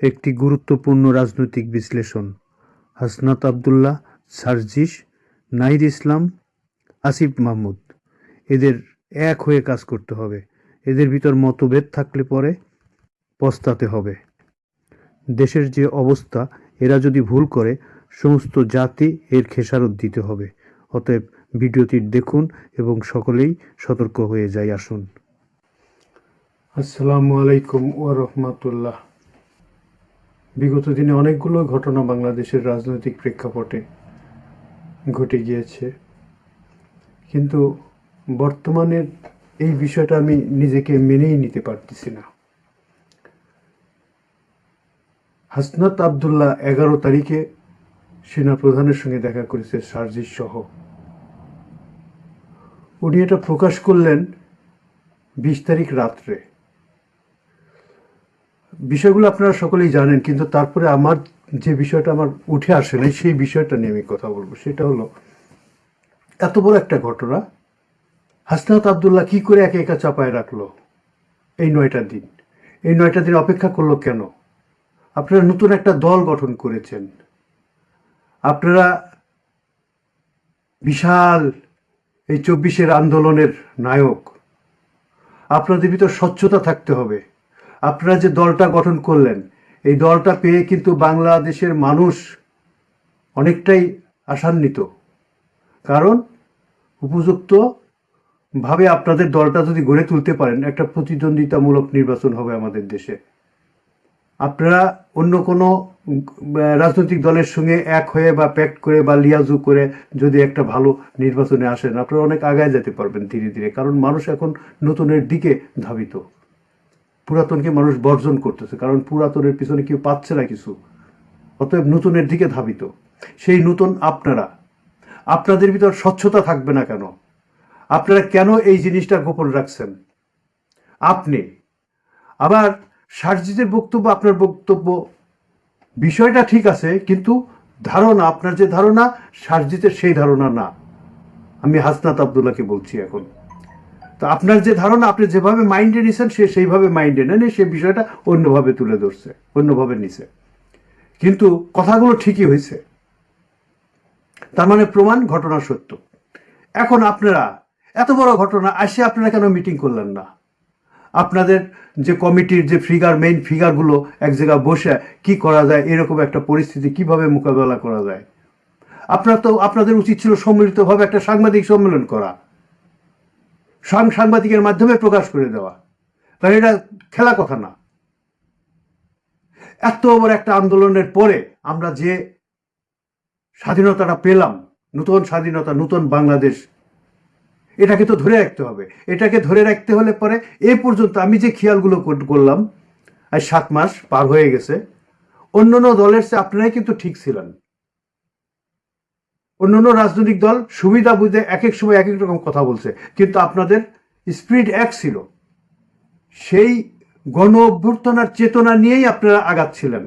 একটি গুরুত্বপূর্ণ রাজনৈতিক বিশ্লেষণ। হাসনাত আবদুল্লাহ, সার্জিস নাহিদ ইসলাম, আসিফ মাহমুদ। এদের এক হয়ে কাজ করতে হবে। এদের ভিতর মতভেদ থাকলে পরে পস্তাতে হবে। দেশের যে অবস্থা, এরা যদি ভুল করে, সমস্ত জাতি এর খেসারত দিতে হবে। অতএব ভিডিওটি দেখুন এবং সকলেই সতর্ক হয়ে যাই আসুন। আসসালামু আলাইকুম ও রহমতুল্লাহ। বিগত দিনে অনেকগুলো ঘটনা বাংলাদেশের রাজনৈতিক প্রেক্ষাপটে ঘটে গিয়েছে। কিন্তু বর্তমানের এই বিষয়টা আমি নিজেকে মেনেই নিতে পারতেছি না। হাসনাত আবদুল্লাহ এগারো তারিখে সেনা প্রধানের সঙ্গে দেখা করেছে সার্জিস সহ। উনি এটা প্রকাশ করলেন বিশ তারিখ রাত্রে। বিষয়গুলো আপনারা সকলেই জানেন, কিন্তু তারপরে আমার যে বিষয়টা আমার উঠে আসে নাই, সেই বিষয়টা নিয়ে আমি কথা বলব। সেটা হলো, এত বড় একটা ঘটনা, হাসনাত আবদুল্লাহ কি করে একে একা চাপায় রাখল এই নয়টা দিন? এই নয়টা দিন অপেক্ষা করল কেন? আপনারা নতুন একটা দল গঠন করেছেন। আপনারা বিশাল এই চব্বিশের আন্দোলনের নায়ক। আপনাদের ভিতর স্বচ্ছতা থাকতে হবে। আপনারা যে দলটা গঠন করলেন, এই দলটা পেয়ে কিন্তু বাংলাদেশের মানুষ অনেকটাই আশান্বিত। কারণ উপযুক্ত ভাবে আপনাদের দলটা যদি গড়ে তুলতে পারেন, একটা প্রতিদ্বন্দ্বিতামূলক নির্বাচন হবে আমাদের দেশে। আপনারা অন্য কোনো রাজনৈতিক দলের সঙ্গে এক হয়ে বা প্যাক্ট করে বা লিয়াজু করে যদি একটা ভালো নির্বাচনে আসেন, আপনারা অনেক আগায় যেতে পারবেন ধীরে ধীরে। কারণ মানুষ এখন নতুনের দিকে ধাবিত। পুরাতনকে মানুষ বর্জন করতেছে, কারণ পুরাতনের পিছনে কেউ পাচ্ছে না কিছু। অতএব নতুনের দিকে ধাবিত। সেই নতুন আপনারা, আপনাদের ভিতর স্বচ্ছতা থাকবে না কেন? আপনারা কেন এই জিনিসটা গোপন রাখছেন? আপনি, আবার সার্জিদের বক্তব্য, আপনার বক্তব্য, বিষয়টা ঠিক আছে, কিন্তু ধারণা, আপনার যে ধারণা সার্জিতের সেই ধারণা না। আমি হাসনাত আবদুল্লাহকে বলছি এখন। তো আপনার যে ধারণা, আপনি যেভাবে মাইন্ডে নিছেন, সে সেইভাবে মাইন্ডে নেন সে বিষয়টা অন্যভাবে তুলে ধরছে, অন্যভাবে নিছে। কিন্তু কথাগুলো ঠিকই হয়েছে তার মানে প্রমাণ, ঘটনা সত্য। এখন আপনারা, এত বড় ঘটনা, আসে আপনারা কেন মিটিং করলেন না? আপনাদের যে কমিটির যে ফিগার মেইন ফিগারগুলো এক জায়গায় বসে কি করা যায়, এরকম একটা পরিস্থিতি কীভাবে মোকাবেলা করা যায়? আপনার তো, আপনাদের উচিত ছিল সম্মিলিতভাবে একটা সাংবাদিক সম্মেলন করা। সাংবাদিকের মাধ্যমে প্রকাশ করে দেওয়া। কারণ এটা খেলা কথা না। এত বড় একটা আন্দোলনের পরে আমরা যে স্বাধীনতাটা পেলাম, নতুন স্বাধীনতা, নতুন বাংলাদেশ, এটাকে তো ধরে রাখতে হবে। এটাকে ধরে রাখতে হলে পরে এ পর্যন্ত আমি যে খেয়ালগুলো করলাম, আজ সাত মাস পার হয়ে গেছে অন্য দলের চেয়ে আপনারাই কিন্তু ঠিক ছিলেন। অন্যান্য রাজনৈতিক দল সুবিধা বুঝে এক এক সময় এক এক রকম কথা বলছে। কিন্তু আপনাদের স্পিরিট এক ছিল। সেই গণ অভ্যর্থনার চেতনা নিয়েই আপনারা আগাচ্ছিলেন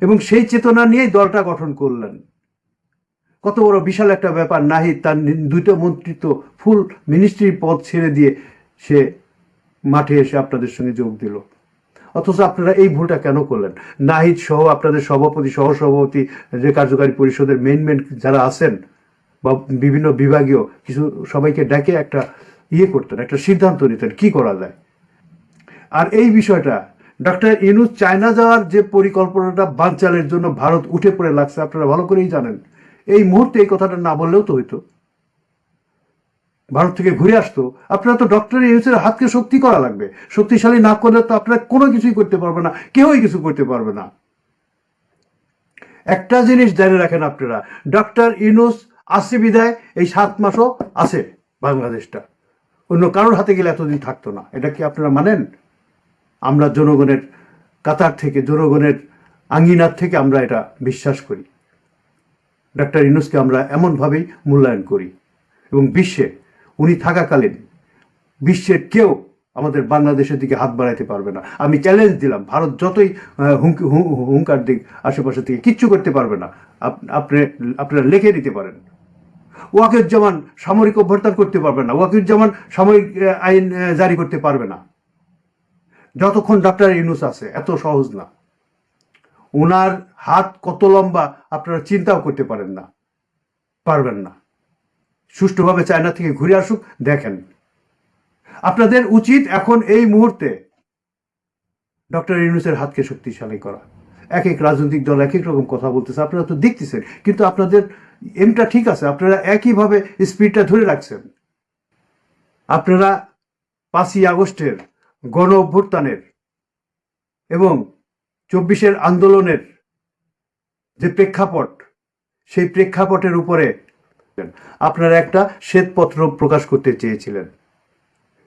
এবং সেই চেতনা নিয়েই দলটা গঠন করলেন। কত বড় বিশাল একটা ব্যাপার। নাহি তার দুইটা মন্ত্রিত্ব ফুল মিনিস্ট্রির পদ ছেড়ে দিয়ে সে মাঠে এসে আপনাদের সঙ্গে যোগ দিল। অথচ আপনারা এই ভুলটা কেন করলেন? নাহিদ সহ আপনাদের সভাপতি সহ সভাপতি যে কার্যকারী পরিষদের মেন মেন যারা আছেন বা বিভিন্ন বিভাগীয়, কিছু সবাইকে ডেকে একটা ইয়ে করতেন, একটা সিদ্ধান্ত নিতেন কি করা যায়? আর এই বিষয়টা ডক্টর ইনুস চায়না যাওয়ার যে পরিকল্পনাটা বানচালের জন্য ভারত উঠে পড়ে লাগছে, আপনারা ভালো করেই জানেন। এই মুহূর্তে এই কথাটা না বললেও তো হইতো। ভারত থেকে ঘুরে আসতো, আপনারা তো ডক্টর ইউনুসের হাতকে শক্তি করা লাগবে। শক্তিশালী না করলে তো আপনারা কোনো কিছুই করতে পারবে না, কেউই কিছু করতে পারবে না। একটা জিনিস জেনে রাখেন আপনারা ডক্টর ইউনুস আসে বিদায়, এই সাত মাসও আছে বাংলাদেশটা। অন্য কারোর হাতে গেলে এতদিন থাকতো না, এটা কি আপনারা মানেন? আমরা জনগণের কাতার থেকে, জনগণের আঙ্গিনার থেকে আমরা এটা বিশ্বাস করি। ডাক্তার ইনুসকে আমরা এমনভাবেই মূল্যায়ন করি এবং বিশ্বে উনি থাকাকালীন বিশ্বের কেউ আমাদের বাংলাদেশের দিকে হাত বাড়াইতে পারবে না। আমি চ্যালেঞ্জ দিলাম, ভারত যতই হুমকি হুঙ্কার দিক আশেপাশে থেকে কিচ্ছু করতে পারবে না। আপ- আপনি, আপনারা লিখে নিতে পারেন। ওয়াকিউজ্জামান সামরিক অভ্যর্থন করতে পারবে না, ওয়াকিউজ্জামান সামরিক আইন জারি করতে পারবে না। যতক্ষণ ডক্টর ইউনুস আছে, এত সহজ না। ওনার হাত কত লম্বা, আপনারা চিন্তাও করতে পারেন না, পারবেন না। সুষ্ঠুভাবে চায়না থেকে ঘুরে আসুক, দেখেন। আপনাদের উচিত এখন এই মুহূর্তে ডক্টর ইউনুসের হাতকে শক্তিশালী করা। এক এক রাজনৈতিক দল এক এক রকম কথা বলতেছে, আপনারা তো দেখতেছেন। কিন্তু আপনাদের এমটা ঠিক আছে, আপনারা একইভাবে স্পিডটা ধরে রাখছেন। আপনারা পাঁচই আগস্টের গণ অভ্যুত্থানের এবং চব্বিশের আন্দোলনের যে প্রেক্ষাপট, সেই প্রেক্ষাপটের উপরে আপনারা একটা শ্বেতপত্র প্রকাশ করতে চেয়েছিলেন।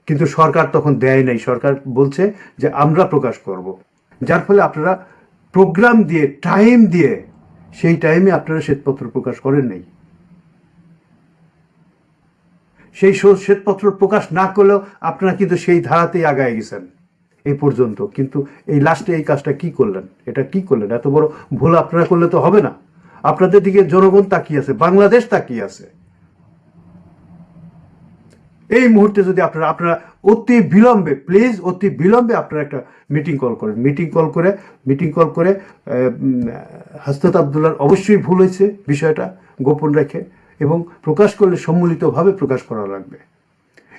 কিন্তু সরকার তখন দেয় নাই। সরকার বলছে যে আমরা প্রকাশ করব। যার ফলে আপনারা প্রোগ্রাম দিয়ে, টাইম দিয়ে সেই টাইমে আপনারা শ্বেতপত্র প্রকাশ করেন নাই। সেই শ্বেতপত্র প্রকাশ না করলেও আপনারা কিন্তু সেই ধারাতেই আগায় গেছেন। এই পর্যন্ত। কিন্তু এই লাস্টে এই কাজটা কি করলেন? এটা কি করলেন? এত বড় ভুল আপনারা করলে তো হবে না। আপনাদের দিকে জনগণ তাকিয়ে আছে, বাংলাদেশ তাকিয়ে আছে। এই মুহূর্তে যদি আপনারা আপনারা অতি বিলম্বে প্লিজ অতি বিলম্বে আপনারা একটা মিটিং কল করেন। মিটিং কল করে মিটিং কল করে হাসনাত আবদুল্লার অবশ্যই ভুল হয়েছে বিষয়টা গোপন রেখে এবং প্রকাশ করলে সম্মিলিতভাবে প্রকাশ করা লাগবে।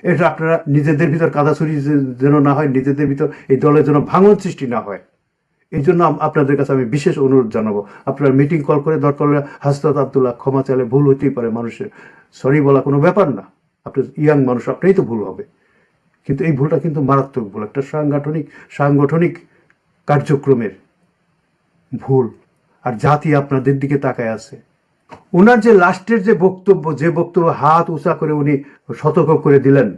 এটা আপনারা নিজেদের ভিতর কাদাছড়ি যে- যেন না হয়, নিজেদের ভিতর এই দলের যেন ভাঙন সৃষ্টি না হয়। এই জন্য আপনাদের কাছে আমি বিশেষ অনুরোধ জানাব। আপনারা মিটিং কল করে দরকার হলে হাসনাত আবদুল্লাহ ক্ষমা চাইলে ভুল হতেই পারে মানুষের। সরি বলা কোনো ব্যাপার না। আপনি ইয়াং মানুষ আপনারই তো ভুল হবে। কিন্তু এই ভুলটা কিন্তু মারাত্মক ভুল। একটা সাংগঠনিক সাংগঠনিক কার্যক্রমের ভুল। আর জাতি আপনাদের দিকে তাকায় আছে। ওনার যে লাস্টের যে বক্তব্য যে বক্তব্য হাত উঁচা করে উনি সতর্ক করে দিলেন,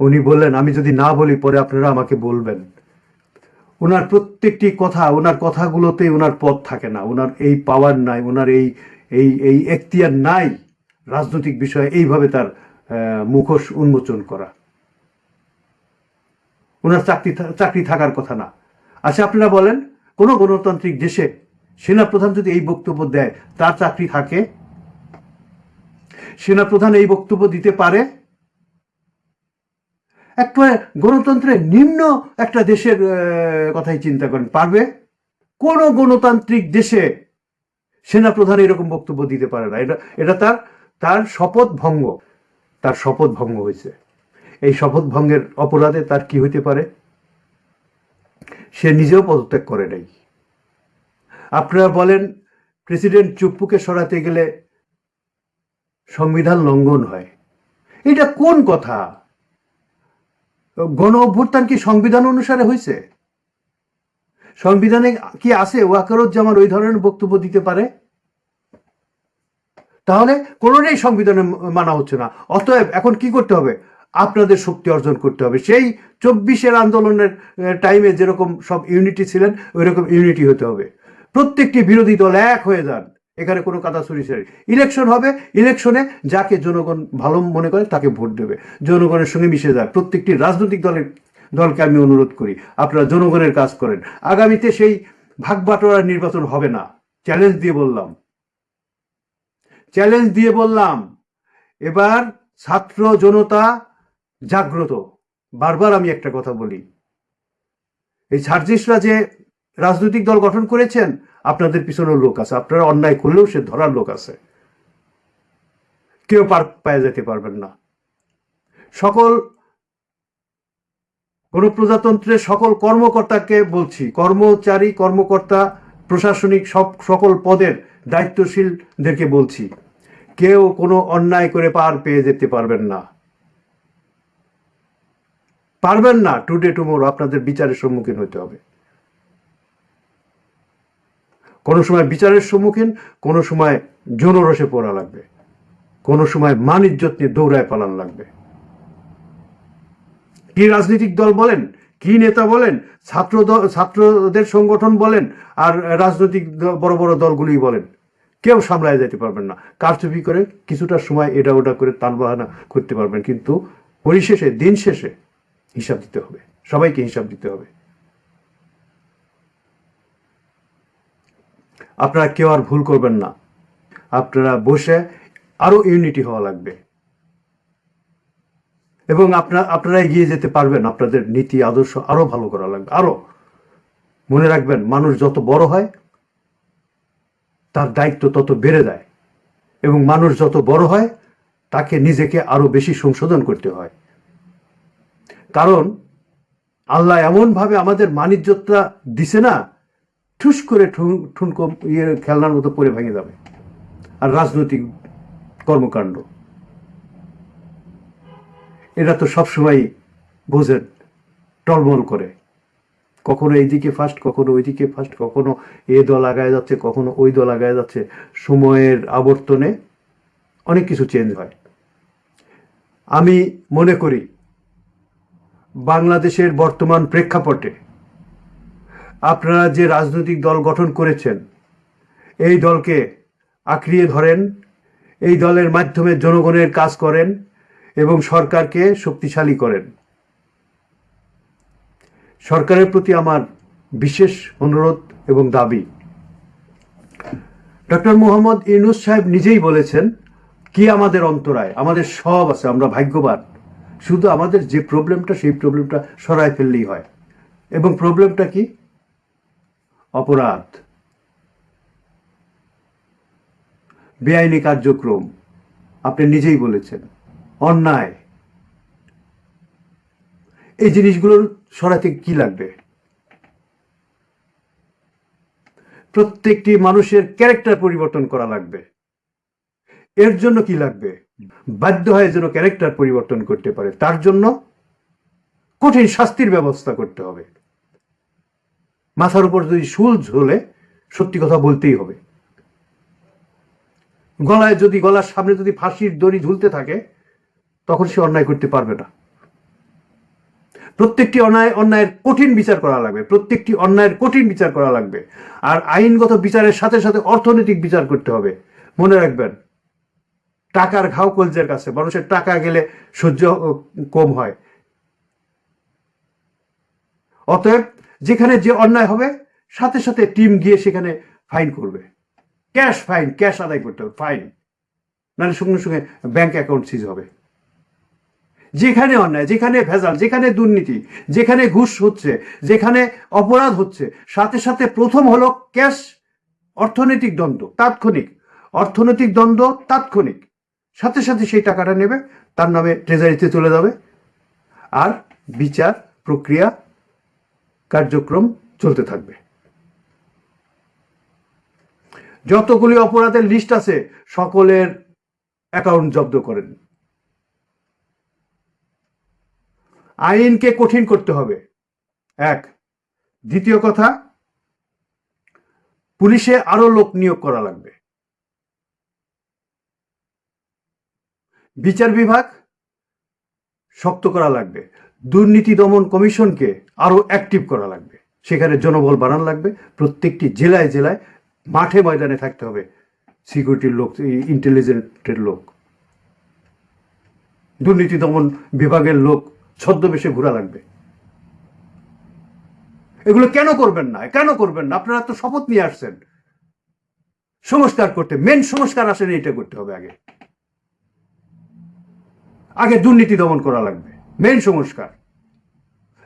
উনি বললেন, আমি যদি না বলি, পরে আপনারা আমাকে বলবেন। ওনার প্রত্যেকটি কথা, ওনার কথাগুলোতে ওনার পথ থাকে না। ওনার এই পাওয়ার নাই, ওনার এই এই এই এখতিয়ার নাই রাজনৈতিক বিষয়ে এইভাবে তার মুখোশ উন্মোচন করা। ওনার চাকরি চাকরি থাকার কথা না। আচ্ছা আপনারা বলেন, কোন গণতান্ত্রিক দেশে সেনাপ্রধান যদি এই বক্তব্য দেয়, তার চাকরি থাকে? সেনাপ্রধান এই বক্তব্য দিতে পারে? একটা গণতন্ত্রের নিম্ন একটা দেশের কথাই চিন্তা করেন। পারবে? কোন গণতান্ত্রিক দেশে সেনাপ্রধান এরকম বক্তব্য দিতে পারে না। এটা এটা তার তার শপথ ভঙ্গ। তার শপথ ভঙ্গ হয়েছে। এই শপথ ভঙ্গের অপরাধে তার কি হইতে পারে? সে নিজেও পদত্যাগ করে নাই। আপনারা বলেন, প্রেসিডেন্ট চুপ্পুকে সরাতে গেলে সংবিধান লঙ্ঘন হয়। এটা কোন কথা? গণ অভ্যুত্থান কি সংবিধান অনুসারে হয়েছে সংবিধানে কি আছে? ওয়াকারুজ্জামান ওই ধরনের বক্তব্য দিতে পারে? তাহলে কোনোটাই সংবিধানে মানা হচ্ছে না। অতএব এখন কি করতে হবে? আপনাদের শক্তি অর্জন করতে হবে। সেই চব্বিশের আন্দোলনের টাইমে যেরকম সব ইউনিটি ছিলেন ওই রকম ইউনিটি হতে হবে। প্রত্যেকটি বিরোধী দল এক হয়ে যান। এখানে কোনো কাদা চুরি ইলেকশন হবে ইলেকশনে যাকে জনগণ ভালো মনে করে তাকে ভোট দেবে। জনগণের সঙ্গে মিশে যায় প্রত্যেকটি রাজনৈতিক দলের, দলকে আমি অনুরোধ করি, আপনারা জনগণের কাজ করেন। আগামীতে সেই ভাগ বাটোয়ারার নির্বাচন হবে না। চ্যালেঞ্জ দিয়ে বললাম। চ্যালেঞ্জ দিয়ে বললাম। এবার ছাত্র জনতা জাগ্রত। বারবার আমি একটা কথা বলি। এই ছার্জিসরা যে রাজনৈতিক দল গঠন করেছেন আপনাদের পিছনেও লোক আছে। আপনারা অন্যায় করলেও সে ধরার লোক আছে। কেউ পার পায়ে যেতে পারবেন না। সকল গণপ্রজাতন্ত্রের সকল কর্মকর্তাকে বলছি, কর্মচারী, কর্মকর্তা, প্রশাসনিক সব সকল পদের দায়িত্বশীলদেরকে বলছি, কেউ কোনো অন্যায় করে পার পেয়ে যেতে পারবেন না। পারবেন না। টুডে টুমোরো আপনাদের বিচারের সম্মুখীন হতে হবে। কোনো সময় বিচারের সম্মুখীন, কোনো সময় জনরসে পড়া লাগবে। কোনো সময় মান ইজ্জত নিয়ে দৌড়ায় পালান লাগবে। কি রাজনৈতিক দল বলেন, কি নেতা বলেন, ছাত্র ছাত্রদের সংগঠন বলেন, আর রাজনৈতিক বড় বড় দলগুলি বলেন, কেউ সামলায় যেতে পারবেন না। কারচুপি করে কিছুটা সময় এটা ওটা করে তালবাহানা করতে পারবেন, কিন্তু পরিশেষে, দিন শেষে হিসাব দিতে হবে। সবাইকে হিসাব দিতে হবে। আপনারা কেউ আর ভুল করবেন না। আপনারা বসে আরও ইউনিটি হওয়া লাগবে। এবং আপনার আপনারা এগিয়ে যেতে পারবেন। আপনাদের নীতি, আদর্শ আরও ভালো করা লাগবে। আরও। মনে রাখবেন, মানুষ যত বড় হয়, তার দায়িত্ব তত বেড়ে যায়। এবং মানুষ যত বড় হয়, তাকে নিজেকে আরও বেশি সংশোধন করতে হয়। কারণ, আল্লাহ এমনভাবে আমাদের মানিজ্যতা দিছে না ঠুস করে ঠুন- ঠুনকো ইয়ে খেলনার মতো পরে ভেঙে যাবে। আর রাজনৈতিক কর্মকাণ্ড। এরা তো সবসময় বোঝেন টলমল করে। কখনো এইদিকে ফার্স্ট কখনো ওইদিকে ফার্স্ট কখনো এ দল আগায় যাচ্ছে, কখনো ওই দল আগায় যাচ্ছে। সময়ের আবর্তনে অনেক কিছু চেঞ্জ হয়। আমি মনে করি, বাংলাদেশের বর্তমান প্রেক্ষাপটে আপনারা যে রাজনৈতিক দল গঠন করেছেন, এই দলকে আঁকড়িয়ে ধরেন, এই দলের মাধ্যমে জনগণের কাজ করেন এবং সরকারকে শক্তিশালী করেন। সরকারের প্রতি আমার বিশেষ অনুরোধ এবং দাবি। ডক্টর মোহাম্মদ ইউনুস সাহেব নিজেই বলেছেন, কি আমাদের অন্তরায়? আমাদের সব আছে, আমরা ভাগ্যবান। শুধু আমাদের যে প্রবলেমটা, সেই প্রবলেমটা সরায় ফেললেই হয়। এবং প্রবলেমটা কি? অপরাধ। বেআইনি কার্যক্রম, আপনি নিজেই বলেছেন, অন্যায়। এই জিনিসগুলো সরাতে কি লাগবে? প্রত্যেকটি মানুষের ক্যারেক্টার পরিবর্তন করা লাগবে। এর জন্য কি লাগবে? বাধ্য হয়ে যেন ক্যারেক্টার পরিবর্তন করতে পারে, তার জন্য কঠিন শাস্তির ব্যবস্থা করতে হবে। মাথার উপর যদি শুল ঝোলে সত্যি কথা বলতেই হবে। গলায় যদি, গলার সামনে যদি ফাঁসির দড়ি ঝুলতে থাকে, তখন সে অন্যায় করতে পারবে না। প্রত্যেকটি অন্যায়, অন্যায়ের কঠিন বিচার করা লাগবে। প্রত্যেকটি অন্যায়ের কঠিন বিচার করা লাগবে। আর আইনগত বিচারের সাথে সাথে অর্থনৈতিক বিচার করতে হবে। মনে রাখবেন, টাকার ঘাও কলজের কাছে, মানুষের টাকা গেলে সহ্য কম হয়। অতএব যেখানে যে অন্যায় হবে, সাথে সাথে টিম গিয়ে সেখানে ফাইন করবে। ক্যাশ ফাইন ক্যাশ আদায় করতে হবে ফাইন নাহলে সঙ্গে সঙ্গে ব্যাংক অ্যাকাউন্ট সিজ হবে। যেখানে অন্যায়, যেখানে ভেজাল, যেখানে দুর্নীতি, যেখানে ঘুষ হচ্ছে, যেখানে অপরাধ হচ্ছে, সাথে সাথে প্রথম হলো ক্যাশ অর্থনৈতিক দ্বন্দ্ব, তাৎক্ষণিক। অর্থনৈতিক দ্বন্দ্ব, তাৎক্ষণিক। সাথে সাথে সেই টাকাটা নেবে, তার নামে ট্রেজারিতে চলে যাবে। আর বিচার প্রক্রিয়া কার্যক্রম চলতে থাকবে। যতগুলি অপরাধের লিস্ট আছে, সকলের অ্যাকাউন্ট জব্দ করেন। আইনকে কঠিন করতে হবে। এক, দ্বিতীয় কথা, পুলিশে আরও লোক নিয়োগ করা লাগবে। বিচার বিভাগ শক্ত করা লাগবে। দুর্নীতি দমন কমিশনকে আরও অ্যাক্টিভ করা লাগবে। সেখানে জনবল বাড়ানো লাগবে। প্রত্যেকটি জেলায় জেলায় মাঠে ময়দানে থাকতে হবে। সিকিউরিটির লোক ইন্টেলিজেন্টের লোক। দুর্নীতি দমন বিভাগের লোক ছদ্মবেশে ঘোরা লাগবে। এগুলো কেন করবেন না? কেন করবেন না? আপনারা তো শপথ নিয়ে আসছেন। সংস্কার করতে মেন সংস্কার আসেনি, এটা করতে হবে আগে। আগে দুর্নীতি দমন করা লাগবে। মেন সংস্কার।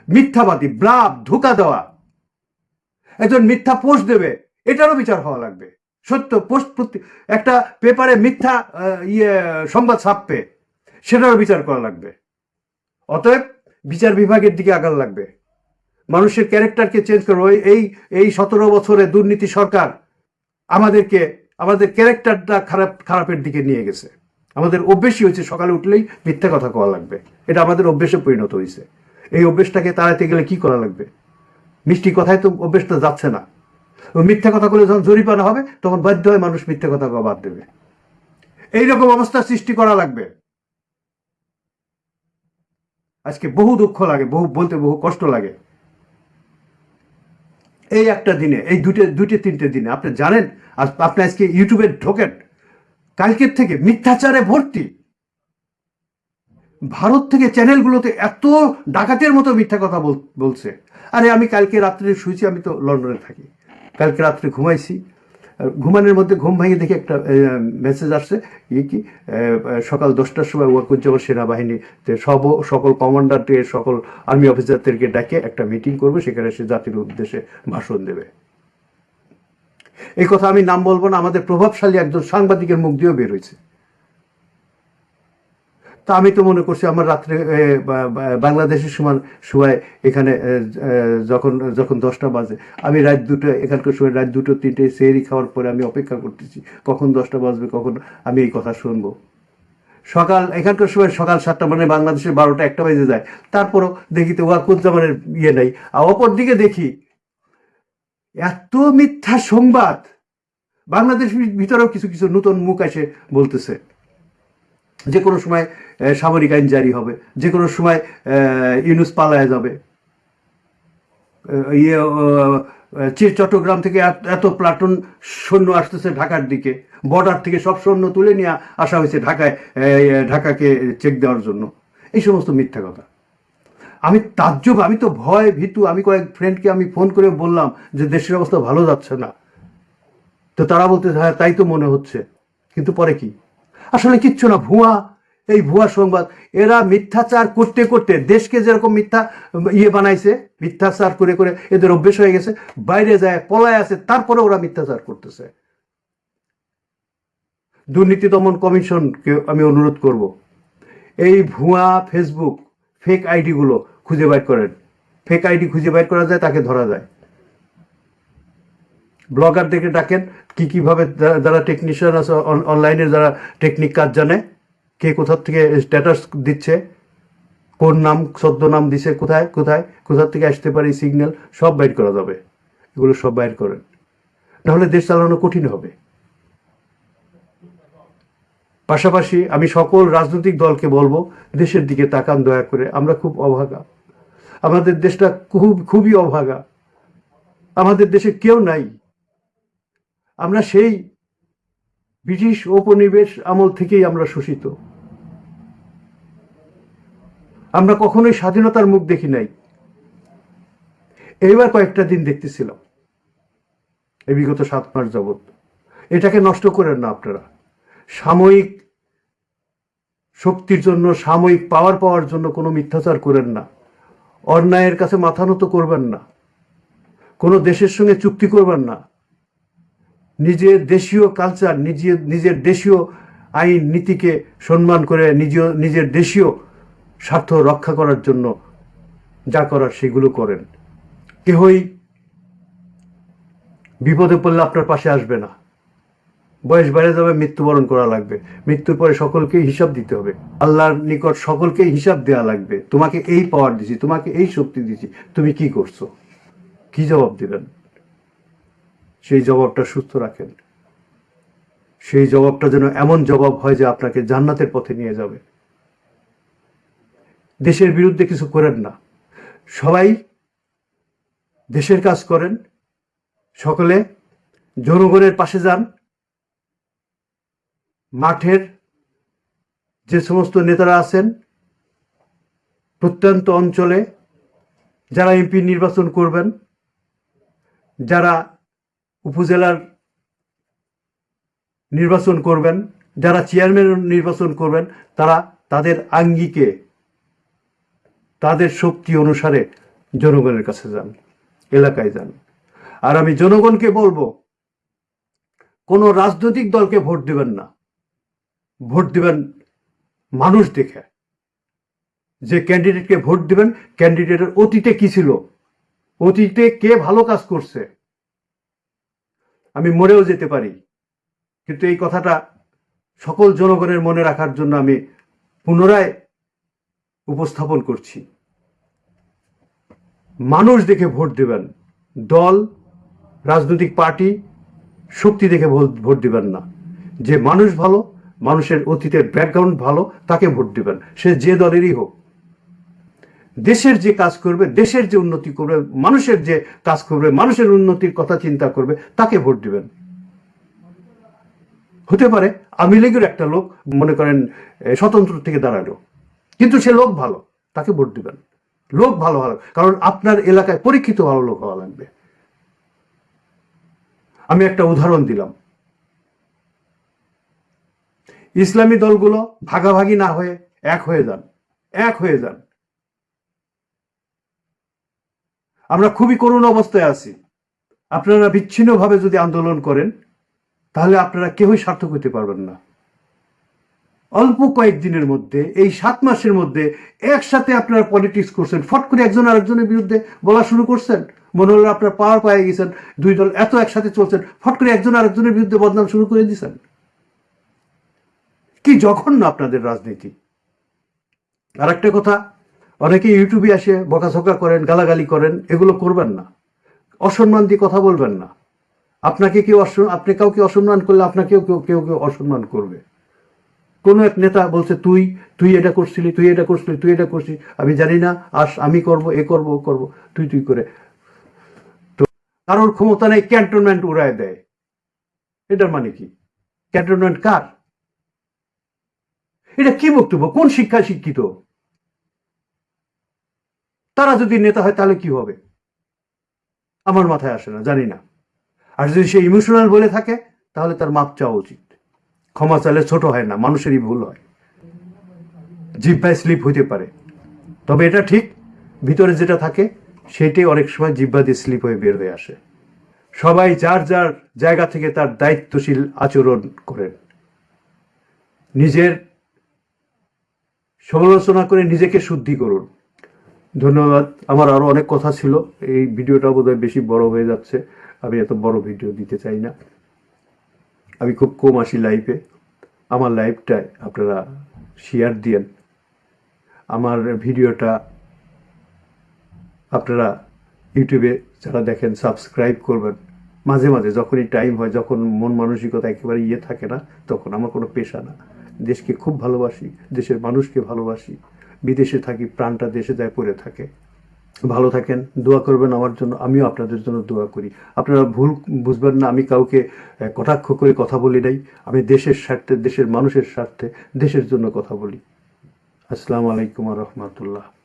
মিথ্যাবাদী, ব্লাব, ধোকা দেওয়া। একজন মিথ্যা পোস্ট দেবে, এটারও বিচার হওয়া লাগবে। সত্য পোস্ট প্রতি একটা পেপারে মিথ্যা ইয়ে সংবাদ ছাপবে, সেটারও বিচার করা লাগবে। অতএব বিচার বিভাগের দিকে আগাল লাগবে। মানুষের ক্যারেক্টারকে চেঞ্জ করব এই- এই সতেরো বছরে দুর্নীতি সরকার আমাদেরকে আমাদের ক্যারেক্টারটা খারাপ খারাপের দিকে নিয়ে গেছে। আমাদের অভ্যেসই হয়েছে সকালে উঠলেই মিথ্যা কথা কওয়া লাগবে। এটা আমাদের অভ্যেসে পরিণত হয়েছে। এই অভ্যেসটাকে তাড়াতে গেলে কি করা লাগবে? মিষ্টি কথায় তো অভ্যেসটা যাচ্ছে না। মিথ্যা কথা বলে যখন জরিপানা হবে, তখন বাধ্য হয় মানুষ মিথ্যা কথা বাদ দেবে। এইরকম অবস্থা সৃষ্টি করা লাগবে। আজকে বহু দুঃখ লাগে, বহু বলতে বহু কষ্ট লাগে। এই একটা দিনে, এই দুটো দুটো তিনটে দিনে, আপনি জানেন আপনি আজকে ইউটিউবে ঢোকেন কালকের থেকে মিথ্যাচারে ভর্তি। ভারত থেকে চ্যানেলগুলোতে এত ডাকাতের মতো মিথ্যা কথা বল- বলছে। আরে আমি কালকে রাত্রে শুয়েছি, আমি তো লন্ডনে থাকি। কালকে রাত্রে ঘুমাইছি। ঘুমানোর মধ্যে ঘুম ভাঙিয়ে দেখি একটা মেসেজ আসছে ই কি সকাল দশটার সময় ওয়াকুজ্জামান সেনাবাহিনীতে সব, সকল কমান্ডারদের সকল আর্মি অফিসারদেরকে ডাকে একটা মিটিং করবে, সেখানে সে জাতির উদ্দেশ্যে ভাষণ দেবে। এই কথা আমি নাম বলব না, আমাদের প্রভাবশালী একজন সাংবাদিকের মুখ দিয়েও বের হয়েছে। তা আমি তো মনে করছি আমার রাত্রে বাংলাদেশের সমান সময় এখানে যখন যখন দশটা বাজে, আমি রাত দুটো, এখানকার সময় রাত দুটো, তিনটে সেরি খাওয়ার পরে আমি অপেক্ষা করতেছি, কখন দশটা বাজবে, কখন আমি এই কথা শুনব। সকাল, এখানকার সময় সকাল সাতটা মানে বাংলাদেশের বারোটা, একটা বেজে যায়। তারপরও দেখি তো ওয়াকুজ্জামানের ইয়ে নেই, আর অপর দিকে দেখি এত মিথ্যা সংবাদ। বাংলাদেশের ভিতরেও কিছু কিছু নতুন মুখ এসে বলতেছে। যে কোনো সময় সামরিক আইন জারি হবে, যে কোনো সময় ইউনুস পালায় যাবে। ইয়ে চট্টগ্রাম থেকে এত প্লাটুন সৈন্য আসতেছে ঢাকার দিকে। বর্ডার থেকে সব সৈন্য তুলে নিয়ে আসা হয়েছে ঢাকায় ঢাকাকে চেক দেওয়ার জন্য। এই সমস্ত মিথ্যা কথা। আমি তাজ্জব, আমি তো ভয়, ভীতু, আমি কয়েক ফ্রেন্ডকে আমি ফোন করে বললাম যে দেশের অবস্থা ভালো যাচ্ছে না। তো তারা বলতে হ্যাঁ তাই তো মনে হচ্ছে। কিন্তু পরে কি? আসলে কিচ্ছু না, ভুয়া, এই ভুয়া সংবাদ। এরা মিথ্যাচার করতে করতে, দেশকে যেরকম মিথ্যা ইয়ে বানাইছে, মিথ্যাচার করে করে এদের অভ্যেস হয়ে গেছে, বাইরে যায়, পলায় আছে তারপরে ওরা মিথ্যাচার করতেছে। দুর্নীতি দমন কমিশনকে আমি অনুরোধ করব। এই ভুয়া ফেসবুক ফেক আইডিগুলো খুঁজে বাইর করেন। ফেক আইডি খুঁজে বাইর করা যায়, তাকে ধরা যায়। ব্লগার দেখে ডাকেন, কি কীভাবে যারা- টেকনিশিয়ান আছে অন- অনলাইনে যারা টেকনিক কাজ জানে, কে কোথার থেকে স্ট্যাটাস দিচ্ছে, কোন নাম, সদ্য নাম দিছে কোথায় কোথায়, কোথার থেকে আসতে পারে সিগন্যাল সব বাইর করা যাবে। এগুলো সব বাইর করেন। নাহলে দেশ চালানো কঠিন হবে। পাশাপাশি আমি সকল রাজনৈতিক দলকে বলব, দেশের দিকে তাকান, দয়া করে। আমরা খুব অভাগা। আমাদের দেশটা খুব, খুবই অভাগা। আমাদের দেশে কেউ নাই। আমরা সেই ব্রিটিশ উপনিবেশ আমল থেকেই আমরা শোষিত। আমরা কখনোই স্বাধীনতার মুখ দেখি নাই। এইবার কয়েকটা দিন দেখতেছিলাম। এই বিগত সাত মাস যাবৎ। এটাকে নষ্ট করেন না আপনারা। সাময়িক শক্তির জন্য, সাময়িক পাওয়ার পাওয়ার জন্য কোনো মিথ্যাচার করেন না। অন্যায়ের কাছে মাথা নত করবেন না। কোনো দেশের সঙ্গে চুক্তি করবেন না। নিজের দেশীয় কালচার নিজের নিজের দেশীয় আইন, নীতিকে সম্মান করে নিজ নিজের দেশীয় স্বার্থ রক্ষা করার জন্য যা করার সেগুলো করেন। কেহই বিপদে পড়লে আপনার পাশে আসবে না। বয়স বেড়ে যাবে মৃত্যুবরণ করা লাগবে। মৃত্যুর পরে সকলকেই হিসাব দিতে হবে। আল্লাহর নিকট সকলকেই হিসাব দেওয়া লাগবে। তোমাকে এই পাওয়ার দিছি, তোমাকে এই শক্তি দিছি, তুমি কি করছ? কি জবাব দিবেন? সেই জবাবটা সুস্থ রাখেন। সেই জবাবটা যেন এমন জবাব হয় যে আপনাকে জান্নাতের পথে নিয়ে যাবে। দেশের বিরুদ্ধে কিছু করেন না। সবাই দেশের কাজ করেন। সকলে জনগণের পাশে যান। মাঠের যে সমস্ত নেতারা আছেন, প্রত্যন্ত অঞ্চলে যারা এমপি নির্বাচন করবেন, যারা উপজেলার নির্বাচন করবেন, যারা চেয়ারম্যান নির্বাচন করবেন, তারা তাদের আঙ্গিকে, তাদের শক্তি অনুসারে জনগণের কাছে যান, এলাকায় যান। আর আমি জনগণকে বলব, কোনো রাজনৈতিক দলকে ভোট দেবেন না। ভোট দিবেন মানুষ দেখে। যে ক্যান্ডিডেটকে ভোট দিবেন ক্যান্ডিডেটের অতীতে কি ছিল? অতীতে কে ভালো কাজ করছে? আমি মরেও যেতে পারি, কিন্তু এই কথাটা সকল জনগণের মনে রাখার জন্য আমি পুনরায় উপস্থাপন করছি। মানুষ দেখে ভোট দেবেন, দল, রাজনৈতিক পার্টি, শক্তি দেখে ভোট দিবেন না। যে মানুষ ভালো মানুষের অতীতের ব্যাকগ্রাউন্ড ভালো, তাকে ভোট দিবেন। সে যে দলেরই হোক। দেশের যে কাজ করবে, দেশের যে উন্নতি করবে, মানুষের যে কাজ করবে, মানুষের উন্নতির কথা চিন্তা করবে, তাকে ভোট দিবেন। হতে পারে আওয়ামী লীগের একটা লোক, মনে করেন স্বতন্ত্র থেকে দাঁড়াল। কিন্তু সে লোক ভালো, তাকে ভোট দিবেন। লোক ভালো ভালো। কারণ আপনার এলাকায় পরীক্ষিত ভালো লোক হওয়া লাগবে। আমি একটা উদাহরণ দিলাম। ইসলামী দলগুলো ভাগাভাগি না হয়ে এক হয়ে যান, এক হয়ে যান। আমরা খুবই করুণ অবস্থায় আছি। আপনারা বিচ্ছিন্নভাবে যদি আন্দোলন করেন, তাহলে আপনারা কেউই সার্থক হতে পারবেন না। অল্প কয়েকদিনের মধ্যে, এই সাত মাসের মধ্যে একসাথে আপনারা পলিটিক্স করছেন। ফট করে একজন আরেকজনের বিরুদ্ধে বলা শুরু করছেন। মনে হলো আপনার পাওয়ার পায়ে গেছেন। দুই দল এত একসাথে চলছেন, ফট করে একজন আরেকজনের বিরুদ্ধে বদনাম শুরু করে দিয়েছেন কি জঘন্য আপনাদের রাজনীতি? আর একটা কথা, অনেকে ইউটিউবে আসে, বকাঝকা করেন, গালাগালি করেন, এগুলো করবেন না। অসম্মান দিয়ে কথা বলবেন না। আপনাকে কেউ আপনি কাউকে অসম্মান করলে আপনাকেও কেউ কেউ কেউ অসম্মান করবে। কোনো এক নেতা বলছে, তুই তুই এটা করছিলি, তুই এটা করছিলি, তুই এটা করছিস আমি জানি না, আস, আমি করব, এ করব, ও করব, তুই তুই করে। তো কারোর ক্ষমতা নেই, ক্যান্টনমেন্ট উড়ায় দেয়। এটার মানে কি? ক্যান্টনমেন্ট কার? এটা কি বক্তব্য? কোন শিক্ষায় শিক্ষিত? তারা যদি নেতা হয়, তাহলে কি হবে? আমার মাথায় আসে না, জানি না। আর যদি সে ইমোশনাল বলে থাকে, তাহলে তার মাপ চাওয়া উচিত। ক্ষমা চাইলে ছোট হয় না, মানুষেরই ভুল হয়। জিব্বায় স্লিপ হইতে পারে। তবে এটা ঠিক, ভিতরে যেটা থাকে, সেটাই অনেক সময় জিব্বা দিয়ে স্লিপ হয়ে বের হয়ে আসে। সবাই যার যার জায়গা থেকে তার দায়িত্বশীল আচরণ করেন। নিজের সমালোচনা করে নিজেকে শুদ্ধি করুন। ধন্যবাদ। আমার আরও অনেক কথা ছিল। এই ভিডিওটা বোধহয় বেশি বড় হয়ে যাচ্ছে। আমি এত বড় ভিডিও দিতে চাই না। আমি খুব কম আসি লাইভে আমার লাইফটায় আপনারা শেয়ার দিয়েন। আমার ভিডিওটা আপনারা ইউটিউবে যারা দেখেন সাবস্ক্রাইব করবেন। মাঝে মাঝে যখনই টাইম হয়, যখন মন মানসিকতা একেবারে ইয়ে থাকে না, তখন আমার কোনো পেশা না। দেশকে খুব ভালোবাসি, দেশের মানুষকে ভালোবাসি। বিদেশে থাকি, প্রাণটা দেশে দেয় পড়ে থাকে। ভালো থাকেন, দোয়া করবেন আমার জন্য, আমিও আপনাদের জন্য দোয়া করি। আপনারা ভুল বুঝবেন না, আমি কাউকে কটাক্ষ করে কথা বলি নাই। আমি দেশের স্বার্থে, দেশের মানুষের স্বার্থে, দেশের জন্য কথা বলি। আসসালামু আলাইকুম রহমতুল্লাহ।